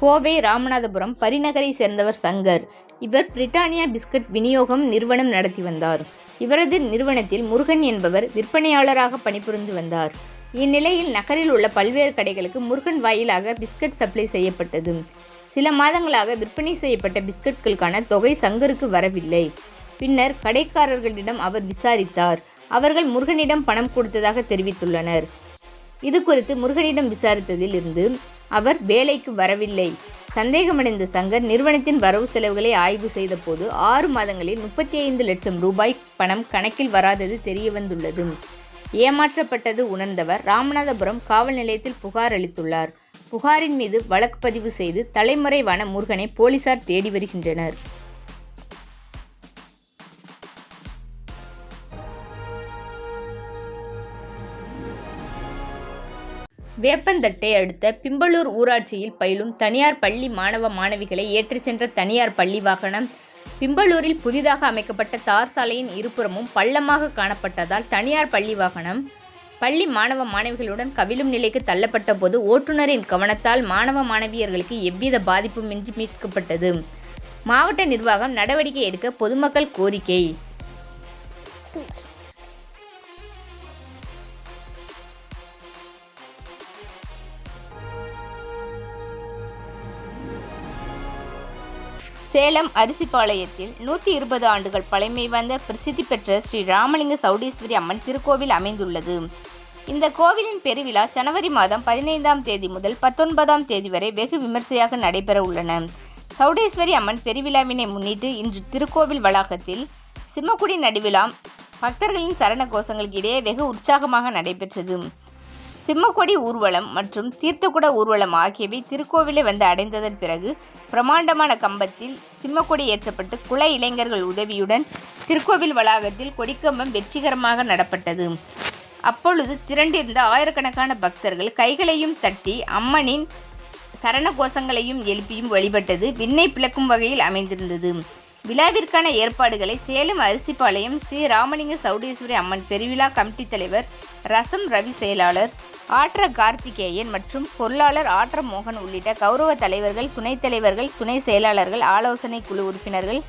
கோவை ராமநாதபுரம் பரிநகரை சேர்ந்தவர் சங்கர். இவர் Britannia biscuit விநியோகம் நிறுவனம் நடத்தி வந்தார். இவரது நிறுவனத்தில் முருகன் என்பவர் விற்பனையாளராக பணிபுரிந்து வந்தார். இந்நிலையில் நகரில் உள்ள பல்வேறு கடைகளுக்கு முருகன் வாயிலாக பிஸ்கட் சப்ளை செய்யப்பட்டது. சில மாதங்களாக விற்பனை செய்யப்பட்ட பிஸ்கட்களுக்கான தொகை சங்கருக்கு வரவில்லை. பின்னர் கடைக்காரர்களிடம் அவர் விசாரித்தார். அவர்கள் முருகனிடம் பணம் கொடுத்ததாக தெரிவித்துள்ளனர். இது குறித்து முருகனிடம் விசாரித்ததில் இருந்து அவர் வேலைக்கு வரவில்லை. சந்தேகமடைந்த சங்கர் நிறுவனத்தின் வரவு செலவுகளை ஆய்வு செய்தபோது ஆறு மாதங்களில் முப்பத்தி ஐந்து லட்சம் ரூபாய் பணம் கணக்கில் வராதது தெரியவந்துள்ளது. ஏமாற்றப்பட்டது உணர்ந்தவர் ராமநாதபுரம் காவல் நிலையத்தில் புகார் அளித்துள்ளார். புகாரின் மீது வழக்கு பதிவு செய்து தலைமறைவான முருகனை போலீசார் தேடி வருகின்றனர். வேப்பந்தட்டை அடுத்த பிம்பளூர் ஊராட்சியில் பயிலும் தனியார் பள்ளி மாணவ மாணவிகளை ஏற்றிச் சென்ற தனியார் பள்ளி வாகனம். பிம்பலூரில் புதிதாக அமைக்கப்பட்ட தார் சாலையின் இருபுறமும் பள்ளமாக காணப்பட்டதால் தனியார் பள்ளி வாகனம். பள்ளி மாணவ மாணவிகளுடன் கவிழும் நிலைக்கு தள்ளப்பட்ட போது ஓட்டுநரின் கவனத்தால் மாணவ மாணவியர்களுக்கு எவ்வித பாதிப்புமின்றி மீட்கப்பட்டது. மாவட்ட நிர்வாகம் நடவடிக்கை எடுக்க பொதுமக்கள் கோரிக்கை. சேலம் அரிசிபாளையத்தில் நூற்றி இருபது ஆண்டுகள் பழமை வாய்ந்த பிரசித்தி பெற்ற ஸ்ரீ ராமலிங்க சௌடீஸ்வரி அம்மன் திருக்கோவில் அமைந்துள்ளது. இந்த கோவிலின் பெருவிழா ஜனவரி மாதம் பதினைந்தாம் தேதி முதல் பத்தொன்பதாம் தேதி வரை வெகு விமர்சையாக நடைபெற உள்ளன. சௌடேஸ்வரி அம்மன் பெருவிழாவினை முன்னிட்டு இன்று திருக்கோவில் வளாகத்தில் சிம்மக்குடி நடுவிழா பக்தர்களின் சரண கோஷங்களுக்கு இடையே வெகு உற்சாகமாக நடைபெற்றது. சிம்மக்கொடி ஊர்வலம் மற்றும் தீர்த்தக்குட ஊர்வலம் ஆகியவை திருக்கோவிலை வந்து அடைந்ததன் பிறகு பிரமாண்டமான கம்பத்தில் சிம்மக்கொடி ஏற்றப்பட்டு குல இளைஞர்கள் உதவியுடன் திருக்கோவில் வளாகத்தில் கொடிக்கம்பம் வெற்றிகரமாக நடப்பட்டது. அப்பொழுது திரண்டிருந்த ஆயிரக்கணக்கான பக்தர்கள் கைகளையும் தட்டி அம்மனின் சரண கோஷங்களையும் எழுப்பியும் வழிபட்டது விண்ணை பிளக்கும் வகையில் அமைந்திருந்தது. விழாவிற்கான ஏற்பாடுகளை சேலம் அரிசிபாளையம் ஸ்ரீ ராமலிங்க சௌடேஸ்வரி அம்மன் பெருவிழா கமிட்டி தலைவர் ரசம் ரவி செயலாளர் ஆற்ற கார்த்திகேயன் மற்றும் பொருளாளர் ஆற்ற மோகன் உள்ளிட்ட கௌரவ தலைவர்கள் துணைத் தலைவர்கள் துணை செயலாளர்கள் ஆலோசனை குழு உறுப்பினர்கள்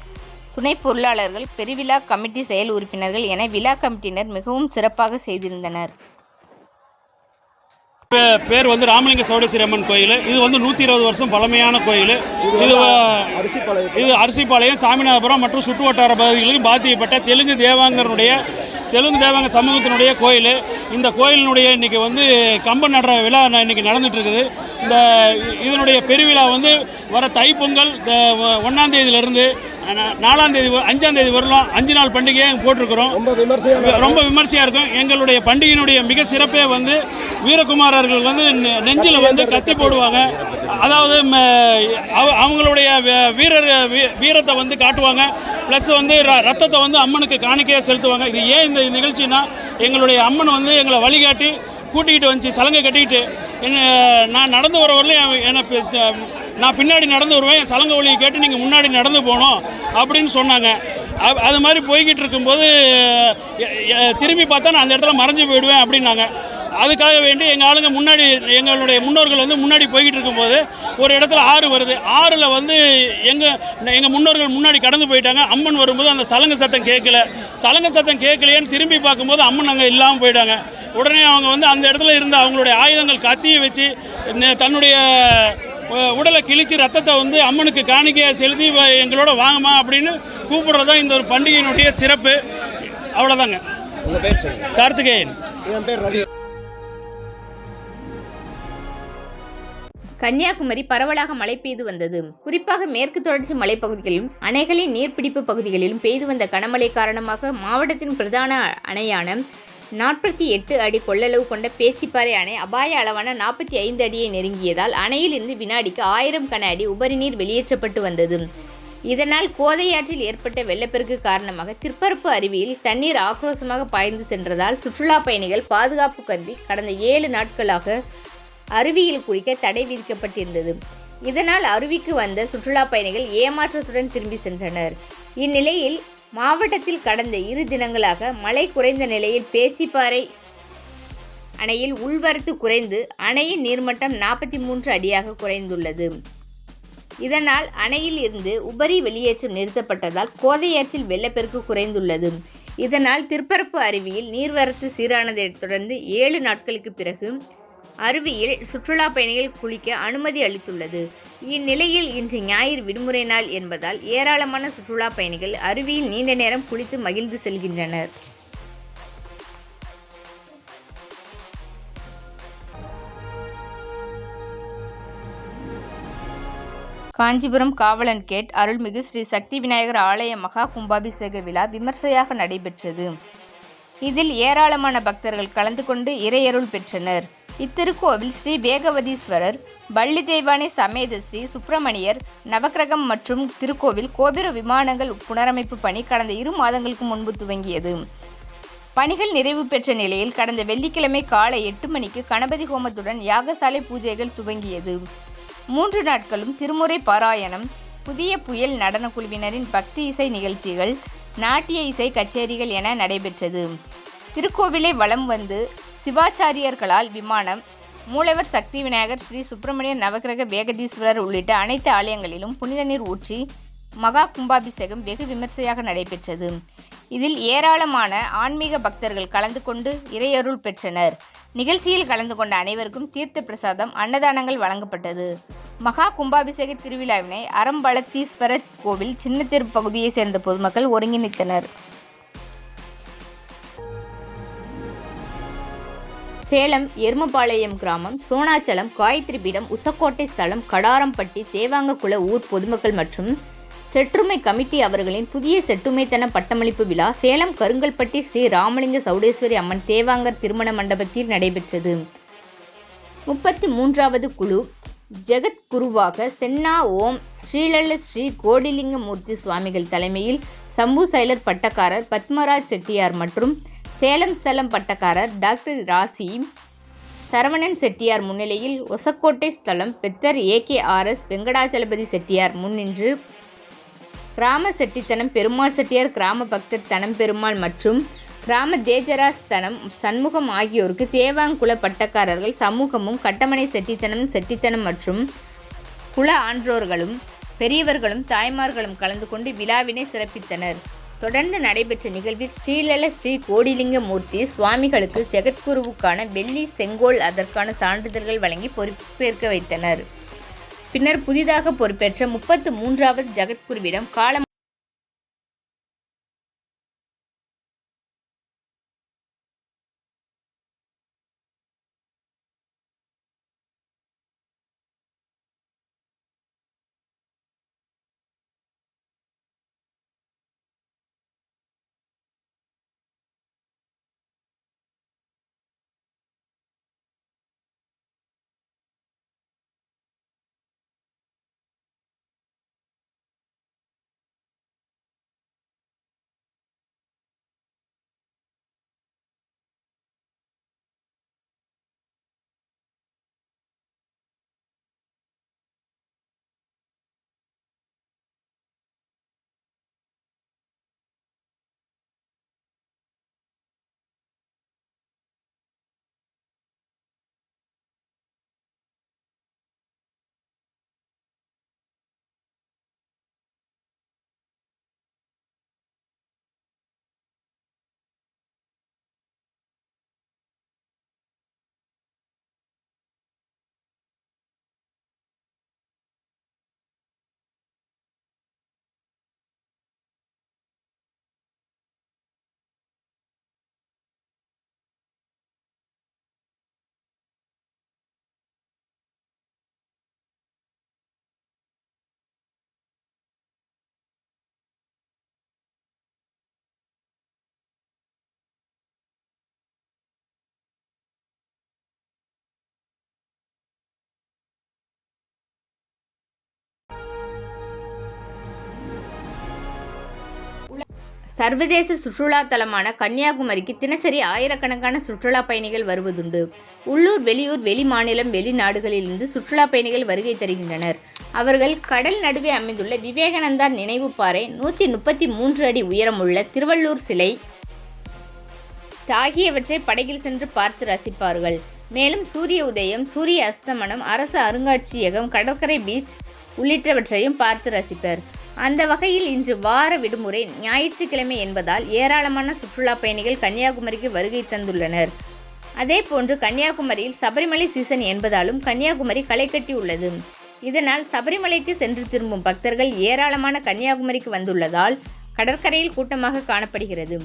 துணை பொருளாளர்கள் பெருவிழா கமிட்டி செயல் உறுப்பினர்கள் என விழா கமிட்டியினர் மிகவும் சிறப்பாக செய்திருந்தனர். பேர் வந்து ராமலிங்க சௌடேஸ்வரி அம்மன் கோயில். இது வந்து நூற்றி இருபது வருஷம் பழமையான கோயில். இது அரிசிப்பாளையம். இது அரிசிபாளையம் சாமிநாதபுரம் மற்றும் சுற்றுவட்டார பகுதிகளுக்கு பாதிக்கப்பட்ட தெலுங்கு தேவாங்கருடைய தெலுங்கு தேவாங்க சமூகத்தினுடைய கோயில். இந்த கோயிலினுடைய இன்றைக்கி வந்து கம்பம் நடுற விழா ந- இன்னைக்கு நடந்துட்டு இருக்குது இந்த இதனுடைய பெருவிழா வந்து வர தைப்பொங்கல் ஒன்றாம் தேதியிலிருந்து நாலாம் தேதி அஞ்சாம் தேதி வரலாம். அஞ்சு நாள் பண்டிகையை போட்டிருக்கிறோம். ரொம்ப விமர்சையாக இருக்கும். எங்களுடைய பண்டிகையினுடைய மிக சிறப்பே வந்து வீரகுமாரர்கள் வந்து நெஞ்சில் வந்து கத்தி போடுவாங்க. அதாவது அவங்களுடைய வீரர் வீ- வீரத்தை வந்து காட்டுவாங்க. ப்ளஸ் வந்து ர- ரத்தத்தை வந்து அம்மனுக்கு காணிக்கையாக செலுத்துவாங்க. இது ஏன் இந்த நிகழ்ச்சினா எங்களுடைய அம்மன் வந்து எங்களை வழிகாட்டி கூட்டிகிட்டு வந்துச்சு சலங்கை கட்டிக்கிட்டு. என்ன நான் நடந்து வர வரலையும் என்னை நான் பின்னாடி நடந்து வருவேன் என் சலங்கை ஒளியை கேட்டு நீங்கள் முன்னாடி நடந்து போகணும் அப்படின்னு சொன்னாங்க. அது மாதிரி போய்கிட்டு இருக்கும்போது திரும்பி பார்த்தா நான் அந்த இடத்துல மறைஞ்சு போயிடுவேன் அப்படின்னாங்க. அதுக்காக வேண்டி எங்கள் ஆளுங்க முன்னாடி எங்களுடைய முன்னோர்கள் வந்து முன்னாடி போய்கிட்டு இருக்கும்போது ஒரு இடத்துல ஆறு வருது. ஆறில் வந்து எங்கள் எங்கள் முன்னோர்கள் முன்னாடி கடந்து போயிட்டாங்க. அம்மன் வரும்போது அந்த சலங்க சத்தம் கேட்கல. சலங்க சத்தம் கேட்கலையேன்னு திரும்பி பார்க்கும்போது அம்மன் அங்கே இல்லாமல் போயிட்டாங்க. உடனே அவங்க வந்து அந்த இடத்துல இருந்த அவங்களுடைய ஆயுதங்கள் கத்தியை வச்சு தன்னுடைய உடலை கிழிச்சு ரத்தத்தை வந்து அம்மனுக்கு காணிக்கையாக செலுத்தி "வ- எங்களோட வாங்கம்மா அப்படின்னு கூப்பிடுறது தான் இந்த ஒரு பண்டிகையினுடைய சிறப்பு. அவ்வளோதாங்க கார்த்திகேயன். என் பேர் ரவி. கன்னியாகுமரி பரவலாக மழை பெய்து வந்தது. குறிப்பாக மேற்கு தொடர்ச்சி மலைப்பகுதிகளிலும் அணைகளின் நீர்பிடிப்பு பகுதிகளிலும் பெய்து வந்த கனமழை காரணமாக மாவட்டத்தின் பிரதான அணையான நாற்பத்தி எட்டு அடி கொள்ளளவு கொண்ட பேச்சிப்பாறை அணை அபாய அளவான நாற்பத்தி ஐந்து அடியை நெருங்கியதால் அணையிலிருந்து வினாடிக்கு ஆயிரம் கன அடி உபரி நீர் வெளியேற்றப்பட்டு வந்தது. இதனால் கோதையாற்றில் ஏற்பட்ட வெள்ளப்பெருக்கு காரணமாக திருப்பரப்பு அருவியில் தண்ணீர் ஆக்ரோஷமாக பாய்ந்து சென்றதால் சுற்றுலா பயணிகள் பாதுகாப்பு கருதி கடந்த ஏழு நாட்களாக அருவியில் குளிக்க தடை விதிக்கப்பட்டிருந்தது. இதனால் அருவிக்கு வந்த சுற்றுலா பயணிகள் ஏமாற்றத்துடன் திரும்பி சென்றனர். இந்நிலையில் மாவட்டத்தில் கடந்த இரு தினங்களாக மழை குறைந்த நிலையில் பேச்சிப்பாறை அணையில் உள்வரத்து குறைந்து அணையின் நீர்மட்டம் நாற்பத்தி மூன்று அடியாக குறைந்துள்ளது. இதனால் அணையில் இருந்து உபரி வெளியேற்றம் நிறுத்தப்பட்டதால் கோதையாற்றில் வெள்ளப்பெருக்கு குறைந்துள்ளது. இதனால் திருப்பரப்பு அருவியில் நீர்வரத்து சீரானதைத் தொடர்ந்து ஏழு நாட்களுக்கு பிறகு அருவியில் சுற்றுலா பயணிகள் குளிக்க அனுமதி அளித்துள்ளது. இந்நிலையில் இன்று ஞாயிறு விடுமுறை நாள் என்பதால் ஏராளமான சுற்றுலா பயணிகள் அருவியில் நீண்ட நேரம் குளித்து மகிழ்ந்து செல்கின்றனர். காஞ்சிபுரம் காவலன் கேட் அருள்மிகு ஸ்ரீ சக்தி விநாயகர் ஆலய மகா கும்பாபிஷேக விழா விமர்சையாக நடைபெற்றது. இதில் ஏராளமான பக்தர்கள் கலந்து கொண்டு இறையருள் பெற்றனர். இத்திருக்கோவில் ஸ்ரீ வேகவதீஸ்வரர் பள்ளி தெய்வானை சமேத ஸ்ரீ சுப்பிரமணியர் நவக்கிரகம் மற்றும் திருக்கோவில் கோபுர விமானங்கள் புனரமைப்பு பணி கடந்த இரு மாதங்களுக்கு முன்பு துவங்கியது. பணிகள் நிறைவு பெற்ற நிலையில் கடந்த வெள்ளிக்கிழமை காலை எட்டு மணிக்கு கணபதி ஹோமத்துடன் யாகசாலை பூஜைகள் துவங்கியது. மூன்று நாட்களும் திருமுறை பாராயணம் புதிய புயல் நடனக் குழுவினரின் பக்தி இசை நிகழ்ச்சிகள் நாட்டிய இசை கச்சேரிகள் என நடைபெற்றது. திருக்கோவிலை வலம் வந்து சிவாச்சாரியர்களால் விமானம் மூலவர் சக்தி விநாயகர் ஸ்ரீ சுப்பிரமணிய நவக்கிரக வேகதீஸ்வரர் உள்ளிட்ட அனைத்து ஆலயங்களிலும் புனித நீர் ஊற்றி மகா கும்பாபிஷேகம் வெகு விமர்சையாக நடைபெற்றது. இதில் ஏராளமான ஆன்மீக பக்தர்கள் கலந்து கொண்டு இறையருள் பெற்றனர். நிகழ்ச்சியில் கலந்து கொண்ட அனைவருக்கும் தீர்த்த பிரசாதம் அன்னதானங்கள் வழங்கப்பட்டது. மகா கும்பாபிஷேக திருவிழாவினை அறம்பளத்தீஸ்வரர் கோவில் சின்னத்தெரு பகுதியைச் சேர்ந்த பொதுமக்கள் ஒருங்கிணைத்தனர். சேலம் எருமபாளையம் கிராமம் சோனாச்சலம் காயத்ரி பீடம் உசக்கோட்டை ஸ்தலம் கடாரம்பட்டி தேவாங்கக்குள ஊர் பொதுமக்கள் மற்றும் செற்றுமை கமிட்டி அவர்களின் புதிய செட்டுமைத்தன பட்டமளிப்பு விழா சேலம் கருங்கல்பட்டி ஸ்ரீ ராமலிங்க சௌடேஸ்வரி அம்மன் தேவாங்கர் திருமண மண்டபத்தில் நடைபெற்றது. முப்பத்தி மூன்றாவது குழு ஜெகத்குருவாக சென்னா ஓம் ஸ்ரீலல்ல ஸ்ரீ கோடிலிங்கமூர்த்தி சுவாமிகள் தலைமையில் சம்பு சைலர் பட்டக்காரர் பத்மராஜ் செட்டியார் மற்றும் சேலம் சலம் பட்டக்காரர் டாக்டர் ராசி சரவணன் செட்டியார் முன்னிலையில் ஒசக்கோட்டை ஸ்தலம் பெத்தர் ஏகேஆர்எஸ் வெங்கடாச்சலபதி செட்டியார் முன்னின்று கிராம செட்டித்தனம் பெருமாள் செட்டியார் கிராம பக்தர் தனம் பெருமாள் மற்றும் கிராம தேஜராஸ் தனம் சண்முகம் ஆகியோருக்கு தேவாங்குல பட்டக்காரர்கள் சமூகமும் கட்டமனை செட்டித்தனம் செட்டித்தனம் மற்றும் குல ஆன்றோர்களும் பெரியவர்களும் தாய்மார்களும் கலந்து கொண்டு விழாவினை சிறப்பித்தனர். தொடர்ந்து நடைபெற்ற நிகழ்வில் ஸ்ரீலல ஸ்ரீ கோடிலிங்க மூர்த்தி சுவாமிகளுக்கு ஜெகத்குருவுக்கான வெள்ளி செங்கோல் அதற்கான சான்றிதழ்கள் வழங்கி பொறுப்பேற்க வைத்தனர். பின்னர் புதிதாக பொறுப்பேற்ற முப்பத்து மூன்றாவது ஜெகத்குருவிடம் காலம் சர்வதேச சுற்றுலா தலமான கன்னியாகுமரிக்கு தினசரி ஆயிரக்கணக்கான சுற்றுலா பயணிகள் வருவதுண்டு. உள்ளூர் வெளியூர் வெளி மாநிலம் வெளிநாடுகளிலிருந்து சுற்றுலா பயணிகள் வருகை தருகின்றனர். அவர்கள் கடல் நடுவே அமைந்துள்ள விவேகானந்தா நினைவு பாறை நூற்றி முப்பத்தி மூன்று அடி உயரமுள்ள திருவள்ளூர் சிலை ஆகியவற்றை படகில் சென்று பார்த்து ரசிப்பார்கள். மேலும் சூரிய உதயம் சூரிய அஸ்தமனம் அரசு அருங்காட்சியகம் கடற்கரை பீச் உள்ளிட்டவற்றையும் பார்த்து ரசிப்பர். அந்த வகையில் இன்று வார விடுமுறை ஞாயிற்றுக்கிழமை என்பதால் ஏராளமான சுற்றுலா பயணிகள் கன்னியாகுமரிக்கு வருகை தந்துள்ளனர். அதே போன்று கன்னியாகுமரியில் சபரிமலை சீசன் என்பதாலும் கன்னியாகுமரி களை கட்டி உள்ளது. இதனால் சபரிமலைக்கு சென்று திரும்பும் பக்தர்கள் ஏராளமான கன்னியாகுமரிக்கு வந்துள்ளதால் கடற்கரையில் கூட்டமாக காணப்படுகிறது.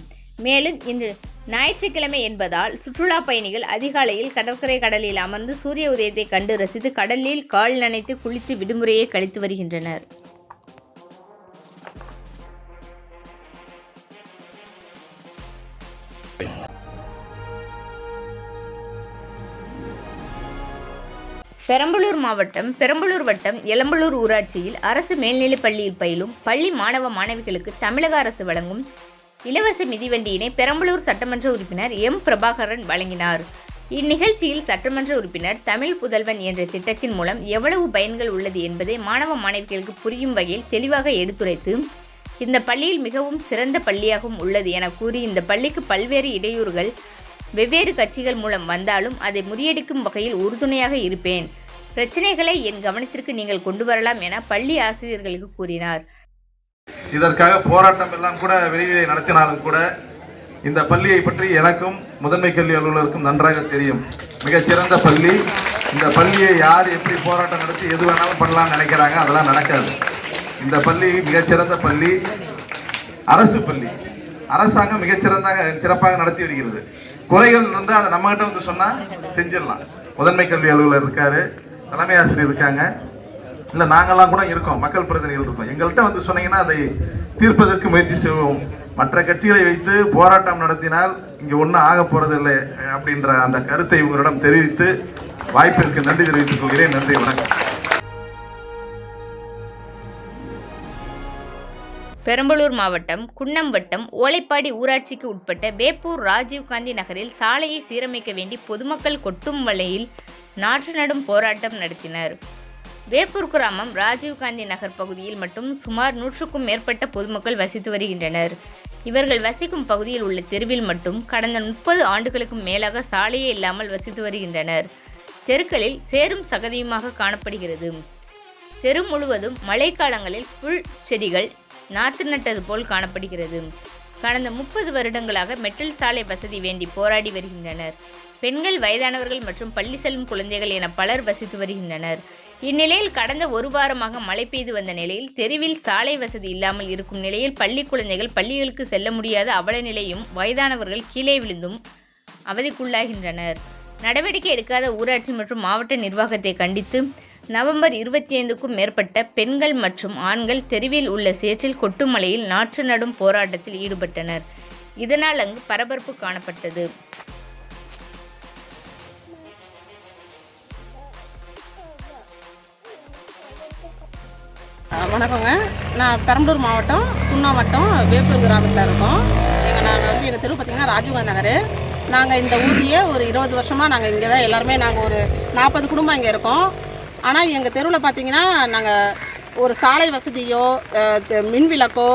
மேலும் இன்று ஞாயிற்றுக்கிழமை என்பதால் சுற்றுலா பயணிகள் அதிகாலையில் கடற்கரை கடலில் அமர்ந்து சூரிய உதயத்தை கண்டு ரசித்து கடலில் கால் நனைத்து குளித்து விடுமுறையை கழித்து வருகின்றனர். பெரம்பலூர் மாவட்டம் பெரம்பலூர் வட்டம் எலம்பலூர் ஊராட்சியில் அரசு மேல்நிலைப் பள்ளியில் பயிலும் பள்ளி மாணவ மாணவிகளுக்கு தமிழக அரசு வழங்கும் இலவச மிதிவண்டியினை பெரம்பலூர் சட்டமன்ற உறுப்பினர் எம். பிரபாகரன் வழங்கினார். இந்நிகழ்ச்சியில் சட்டமன்ற உறுப்பினர் தமிழ் புதல்வன் என்ற திட்டத்தின் மூலம் எவ்வளவு பயன்கள் உள்ளது என்பதை மாணவ மாணவிகளுக்கு புரியும் வகையில் தெளிவாக எடுத்துரைத்து இந்த பள்ளியில் மிகவும் சிறந்த பள்ளியாகவும் உள்ளது என கூறி இந்த பள்ளிக்கு பல்வேறு இடையூறுகள் வெவ்வேறு கட்சிகள் மூலம் வந்தாலும் அதை முறியடிக்கும் வகையில் உறுதுணையாக இருப்பேன். பிரச்சனைகளை என் கவனத்திற்கு நீங்கள் கொண்டு வரலாம் என பள்ளி ஆசிரியர்களுக்கு கூறினார். இதற்காக போராட்டம் எல்லாம் கூட வெளியே நடத்தினாலும் கூட இந்த பள்ளியை பற்றி எனக்கும் முதன்மை கல்வி அலுவலருக்கும் நன்றாக தெரியும். மிகச்சிறந்த பள்ளி. இந்த பள்ளியை யார் எப்படி போராட்டம் நடத்தி எது வேணாலும் பண்ணலாம்னு நினைக்கிறாங்க அதெல்லாம் நடக்காது. இந்த பள்ளி மிகச்சிறந்த பள்ளி. அரசு பள்ளி. அரசாங்கம் மிகச்சிறந்தாக சிறப்பாக நடத்தி வருகிறது. குறைகள் இருந்தால் அதை நம்மகிட்ட வந்து சொன்னால் செஞ்சிடலாம். முதன்மை கல்வி அலுவலர் இருக்காரு தலைமை ஆசிரியர் இருக்காங்க. இல்லை நாங்கள்லாம் கூட இருக்கோம் மக்கள் பிரதிநிதிகள் இருக்கோம். எங்கள்கிட்ட வந்து சொன்னீங்கன்னா அதை தீர்ப்பதற்கு முயற்சி செய்வோம். மற்ற கட்சிகளை வைத்து போராட்டம் நடத்தினால் இங்கே ஒன்றும் ஆக போகிறதில்லை அப்படின்ற அந்த கருத்தை உங்களிடம் தெரிவித்து வாய்ப்பிற்கு நன்றி தெரிவித்துக் கொள்கிறேன். நன்றி வணக்கம். பெரம்பலூர் மாவட்டம் குன்னம் வட்டம் ஓலைப்பாடி ஊராட்சிக்கு உட்பட்ட வேப்பூர் ராஜீவ்காந்தி நகரில் சாலையை சீரமைக்க வேண்டி பொதுமக்கள் கொட்டும் வலையில் நாற்று நடும் போராட்டம் நடத்தினர். வேப்பூர் கிராமம் ராஜீவ்காந்தி நகர் பகுதியில் மட்டும் சுமார் நூற்றுக்கும் மேற்பட்ட பொதுமக்கள் வசித்து வருகின்றனர். இவர்கள் வசிக்கும் பகுதியில் உள்ள தெருவில் மட்டும் கடந்த முப்பது ஆண்டுகளுக்கும் மேலாக சாலையே இல்லாமல் வசித்து வருகின்றனர். தெருக்களில் சேரும் சகதியுமாக காணப்படுகிறது. தெரு முழுவதும் மழைக்காலங்களில் புல் செடிகள் நாற்று நட்டது போல் காணப்படுகிறது. கடந்த முப்பது வருடங்களாக மெட்டல் சாலை வசதி வேண்டி போராடி வருகின்றனர். பெண்கள் வயதானவர்கள் மற்றும் பள்ளி செல்லும் குழந்தைகள் என பலர் வசித்து வருகின்றனர். இந்நிலையில் கடந்த ஒரு வாரமாக மழை பெய்து வந்த நிலையில் தெருவில் சாலை வசதி இல்லாமல் இருக்கும் நிலையில் பள்ளி குழந்தைகள் பள்ளிகளுக்கு செல்ல முடியாத அவல நிலையும் வயதானவர்கள் கீழே விழுந்தும் அவதிக்குள்ளாகின்றனர். நடவடிக்கை எடுக்காத ஊராட்சி மற்றும் மாவட்ட நிர்வாகத்தை கண்டித்து நவம்பர் இருபத்தி ஐந்துக்கும் மேற்பட்ட பெண்கள் மற்றும் ஆண்கள் தெருவில் உள்ள சேற்றில் கொட்டுமலையில் நாற்று நடும் போராட்டத்தில் ஈடுபட்டனர். இதனால் அங்கு பரபரப்பு காணப்பட்டது. வணக்கங்க. நான் பெரம்பலூர் மாவட்டம் குன்னாவட்டம் வேப்பூர் கிராமத்தில் இருக்கோம். எங்கள் நாங்கள் வந்து எங்கள் தெரு பார்த்திங்கன்னா ராஜீவ்காந்தி நகர். நாங்கள் இந்த ஊர்லேயே ஒரு இருபது வருஷமாக நாங்கள் இங்கே தான் எல்லாருமே நாங்கள் ஒரு நாற்பது குடும்பம் இங்கே இருக்கோம். ஆனால் எங்கள் தெருவில் பார்த்தீங்கன்னா நாங்கள் ஒரு சாலை வசதியோ மின் விளக்கோ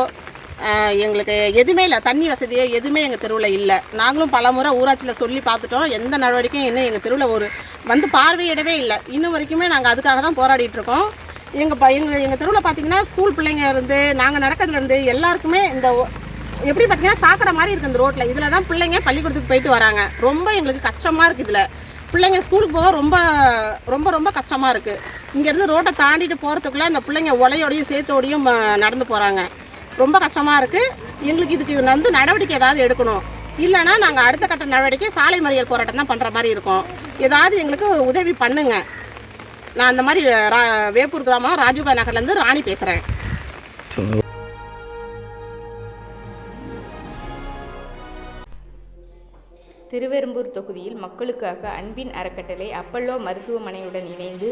எங்களுக்கு எதுவுமே இல்லை. தண்ணி வசதியோ எதுவுமே எங்கள் தெருவில் இல்லை. நாங்களும் பல முறை ஊராட்சியில் சொல்லி பார்த்துட்டோம் எந்த நடவடிக்கையும் இன்னும் எங்கள் தெருவில் ஒரு வந்து பார்வையிடவே இல்லை. இன்னும் வரைக்குமே நாங்கள் அதுக்காக தான் போராடிட்டு இருக்கோம். எங்கள் ப எங்கள் எங்கள் தெருவில் பார்த்தீங்கன்னா ஸ்கூல் பிள்ளைங்க இருந்து நாங்கள் நடக்கிறதுலேருந்து எல்லாருக்குமே இந்த ஒ- எப்படி பார்த்தீங்கன்னா சாக்கடை மாதிரி இருக்குது இந்த ரோட்டில் இதில் தான் பிள்ளைங்க பள்ளிக்கூடத்துக்கு போயிட்டு வராங்க. ரொம்ப எங்களுக்கு கஷ்டமாக இருக்குது இதில். பிள்ளைங்க ஸ்கூலுக்கு போக ரொம்ப ரொம்ப ரொம்ப கஷ்டமாக இருக்குது இங்கேருந்து ரோட்டை தாண்டிட்டு போகிறதுக்குள்ளே அந்த பிள்ளைங்க உலையோடையும் சேர்த்தோடையும் நடந்து போகிறாங்க ரொம்ப கஷ்டமாக இருக்குது எங்களுக்கு இதுக்கு இது வந்து நடவடிக்கை ஏதாவது எடுக்கணும். இல்லைன்னா நாங்கள் அடுத்த கட்ட நடவடிக்கை சாலை மறியல் போராட்டம் தான் பண்ணுற மாதிரி இருக்கும். ஏதாவது எங்களுக்கு உதவி பண்ணுங்க. நான் அந்த மாதிரி ரா வேப்பூர் கிராமம் ராஜீவ்காந்தி நகர்லேருந்து ராணி பேசுகிறேன் திருவெரும்பூர் தொகுதியில் மக்களுக்காக அன்பின் அறக்கட்டளை அப்பல்லோ மருத்துவமனையுடன் இணைந்து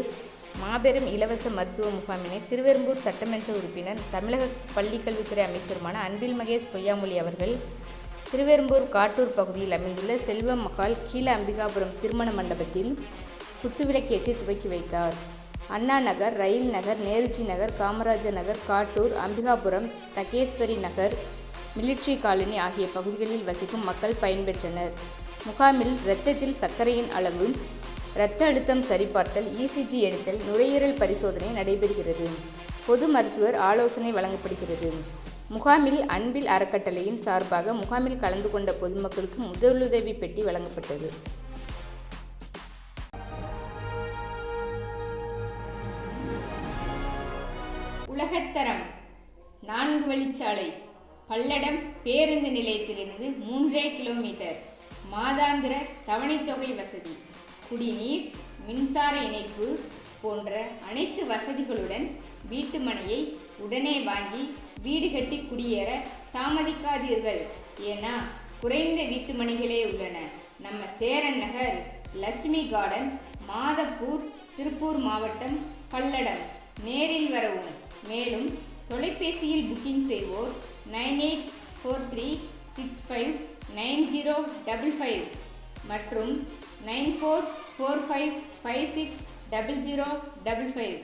மாபெரும் இலவச மருத்துவ முகாமினை திருவெரும்பூர் சட்டமன்ற உறுப்பினர் தமிழக பள்ளிக்கல்வித்துறை அமைச்சருமான அன்பில் மகேஷ் பொய்யாமொழி அவர்கள் திருவெரும்பூர் காட்டூர் பகுதியில் அமைந்துள்ள செல்வம் மகால் கீழ அம்பிகாபுரம் திருமண மண்டபத்தில் குத்துவிளக்கேற்றி துவக்கி வைத்தார். அண்ணா Nagar rail Nagar Nehruji Nagar Kamarajar Nagar Kattur Ambikapuram Thageswari Nagar military colony ஆகிய பகுதிகளில் வசிக்கும் மக்கள் பயன்பெற்றனர். முகாமில் இரத்தத்தில் சர்க்கரையின் அளவு இரத்த அழுத்தம் சரிபார்த்தல் இசிஜி எடுத்தல் நுரையீரல் பரிசோதனை நடைபெறுகிறது. பொது மருத்துவர் ஆலோசனை வழங்கப்படுகிறது. முகாமில் அன்பில் அறக்கட்டளையின் சார்பாக முகாமில் கலந்து கொண்ட பொதுமக்களுக்கு முதலுதவி பெட்டி வழங்கப்பட்டது. உலகத்தரம் நான்கு வழிச்சாலை பல்லடம் பேருந்து நிலையத்திலிருந்து மூன்றே கிலோமீட்டர். மாதாந்திர தவணைத்தொகை வசதி குடிநீர் மின்சார இணைப்பு போன்ற அனைத்து வசதிகளுடன் வீட்டு மனையை உடனே வாங்கி வீடு கட்டி குடியேற தாமதிக்காதீர்கள். ஏன்னா குறைந்த வீட்டு மனைகளே உள்ளன. நம்ம சேரன் நகர் லட்சுமி கார்டன் மாதப்பூர் திருப்பூர் மாவட்டம் பல்லடம். நேரில் வரவும். மேலும் தொலைபேசியில் புக்கிங் செய்வோர் nine eight four three six five nine zero double five மற்றும் nine four four five five six double zero double five